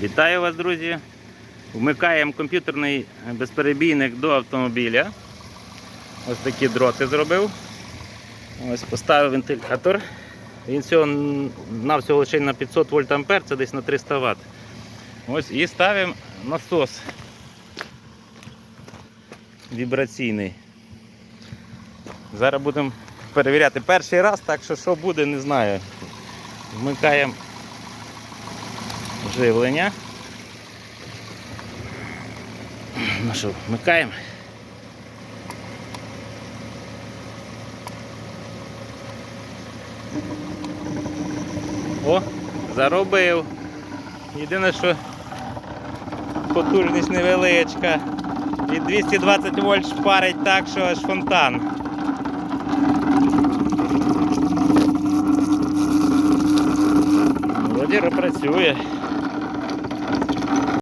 Вітаю вас, друзі! Вмикаємо комп'ютерний безперебійник до автомобіля. Ось такі дроти зробив. Ось поставив вентилятор. Він всього навсього лише на 500 вольт ампер, це десь на 300 Вт. Ось і ставимо насос вібраційний. Зараз будемо перевіряти перший раз, так що що буде, не знаю. Вмикаємо живлення. Ну що, вмикаємо. О, заробив. Єдине, що потужність невеличка. І 220 вольт шпарить так, що аж фонтан. Вроді працює.